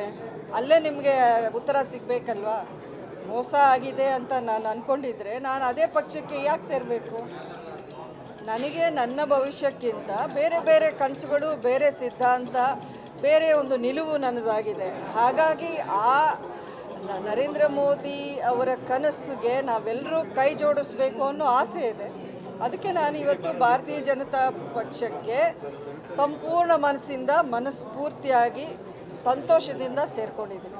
ಆಗಿದೆ ಅಲ್ಲೇ ನಿಮಗೆ ಉತ್ತರ ಸಿಗಬೇಕಲ್ವಾ? ಮೋಸ ಆಗಿದೆ ಅಂತ ನಾನು ಅಂದ್ಕೊಂಡಿದ್ರೆ ನಾನು ಅದೇ ಪಕ್ಷಕ್ಕೆ ಯಾಕೆ ಸೇರಬೇಕು? ನನಗೆ ನನ್ನ ಭವಿಷ್ಯಕ್ಕಿಂತ ಬೇರೆ ಬೇರೆ ಕನಸುಗಳು, ಬೇರೆ ಸಿದ್ಧಾಂತ, ಬೇರೆ ಒಂದು ನಿಲುವು ನನ್ನದಾಗಿದೆ. ಹಾಗಾಗಿ ಆ ನರೇಂದ್ರ ಮೋದಿ ಅವರ ಕನಸಿಗೆ ನಾವೆಲ್ಲರೂ ಕೈ ಜೋಡಿಸ್ಬೇಕು ಅನ್ನೋ ಆಸೆ ಇದೆ. ಅದಕ್ಕೆ ನಾನು ಇವತ್ತು ಭಾರತೀಯ ಜನತಾ ಪಕ್ಷಕ್ಕೆ ಸಂಪೂರ್ಣ ಮನಸ್ಸಿಂದ ಮನಸ್ಫೂರ್ತಿಯಾಗಿ ಸಂತೋಷದಿಂದ ಸೇರ್ಕೊಂಡಿದ್ದೀನಿ.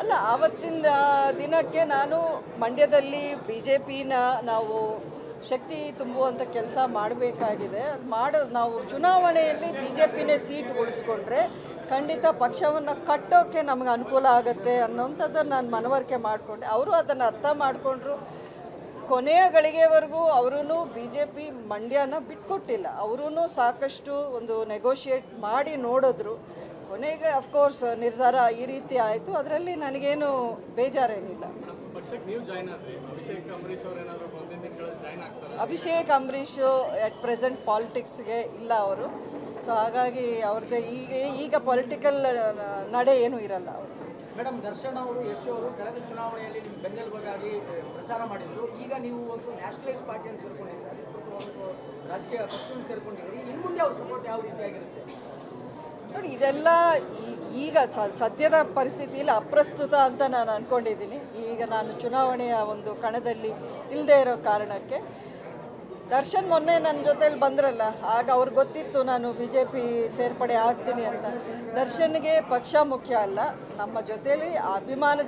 ಅಲ್ಲ ಆವತ್ತಿನ ದಿನಕ್ಕೆ ನಾನು ಮಂಡ್ಯದಲ್ಲಿ ಬಿ ಜೆ ಪಿನ ನಾವು ಶಕ್ತಿ ತುಂಬುವಂಥ ಕೆಲಸ ಮಾಡಬೇಕಾಗಿದೆ. ಮಾಡೋ, ನಾವು ಚುನಾವಣೆಯಲ್ಲಿ ಬಿ ಜೆ ಪಿನೇ ಸೀಟ್ ಉಳಿಸ್ಕೊಂಡ್ರೆ ಖಂಡಿತ ಪಕ್ಷವನ್ನು ಕಟ್ಟೋಕ್ಕೆ ನಮಗೆ ಅನುಕೂಲ ಆಗುತ್ತೆ ಅನ್ನೋಂಥದ್ದನ್ನು ನಾನು ಮನವರಿಕೆ ಮಾಡಿಕೊಂಡೆ. ಅವರು ಅದನ್ನು ಅರ್ಥ ಮಾಡಿಕೊಂಡ್ರು. ಕೊನೆಯ ಗಳಿಗೆವರೆಗೂ ಅವರೂ ಬಿ ಜೆ ಪಿ ಮಂಡ್ಯನ ಬಿಟ್ಕೊಟ್ಟಿಲ್ಲ. ಅವರೂ ಸಾಕಷ್ಟು ಒಂದು ನೆಗೋಷಿಯೇಟ್ ಮಾಡಿ ನೋಡಿದ್ರು. ಕೊನೆಗೆ ಅಫ್ಕೋರ್ಸ್ ನಿರ್ಧಾರ ಈ ರೀತಿ ಆಯಿತು. ಅದರಲ್ಲಿ ನನಗೇನು ಬೇಜಾರೇನಿಲ್ಲ ಪಕ್ಷಕ್ಕೆ ನೀವು ಜಾಯ್ನ್ ಆದ್ರಿ ಅಭಿಷೇಕ್ ಅಂಬರೀಷು ಎಟ್ ಪ್ರೆಸೆಂಟ್ ಪಾಲಿಟಿಕ್ಸ್ಗೆ ಇಲ್ಲ ಅವರು. ಸೊ ಹಾಗಾಗಿ ಅವ್ರದ್ದೇ ಈಗ ಈಗ ಪೊಲಿಟಿಕಲ್ ನಡೆ ಏನೂ ಇರಲ್ಲ ಅವರು. ಮೇಡಮ್ ದರ್ಶನ್ ಅವರು ಯಶ್ ಅವರು ಕಳೆದ ಚುನಾವಣೆಯಲ್ಲಿ ನಿಮ್ಮ ಬೆನ್ನೆಲುಬಾಗಿ ಪ್ರಚಾರ ಮಾಡಿದ್ರು. ಈಗ ನೀವು ಒಂದು ನ್ಯಾಷನಲೈಸ್ ಪಾರ್ಟಿಯನ್ನು ಸೇರ್ಕೊಂಡಿದ್ದೀರಿ. ರಾಜಕೀಯ ಪಕ್ಷವನ್ನು ಸೇರ್ಕೊಂಡಿದ್ದೀರಿ. ಇನ್ನು ಮುಂದೆ ಅವ್ರ ಸಪೋರ್ಟ್ ಯಾವ ರೀತಿಯಾಗಿರುತ್ತೆ? ನೋಡಿ ಇದೆಲ್ಲ ಈಗ ಸದ್ಯದ ಪರಿಸ್ಥಿತಿಯಲ್ಲಿ ಅಪ್ರಸ್ತುತ ಅಂತ ನಾನು ಅಂದ್ಕೊಂಡಿದ್ದೀನಿ ಈಗ ನಾನು ಚುನಾವಣೆಯ ಒಂದು ಕಣದಲ್ಲಿ ಇಲ್ಲದೆ ಇರೋ ಕಾರಣಕ್ಕೆ. ದರ್ಶನ್ ಮೊನ್ನೆ ನನ್ನ ಜೊತೇಲಿ ಬಂದ್ರಲ್ಲ, ಆಗ ಅವ್ರಿಗೆ ಗೊತ್ತಿತ್ತು ನಾನು ಬಿ ಜೆ ಪಿ ಸೇರ್ಪಡೆ ಆಗ್ತೀನಿ ಅಂತ. ದರ್ಶನ್ಗೆ ಪಕ್ಷ ಮುಖ್ಯ ಅಲ್ಲ, ನಮ್ಮ ಜೊತೇಲಿ ಅಭಿಮಾನದಿಂದ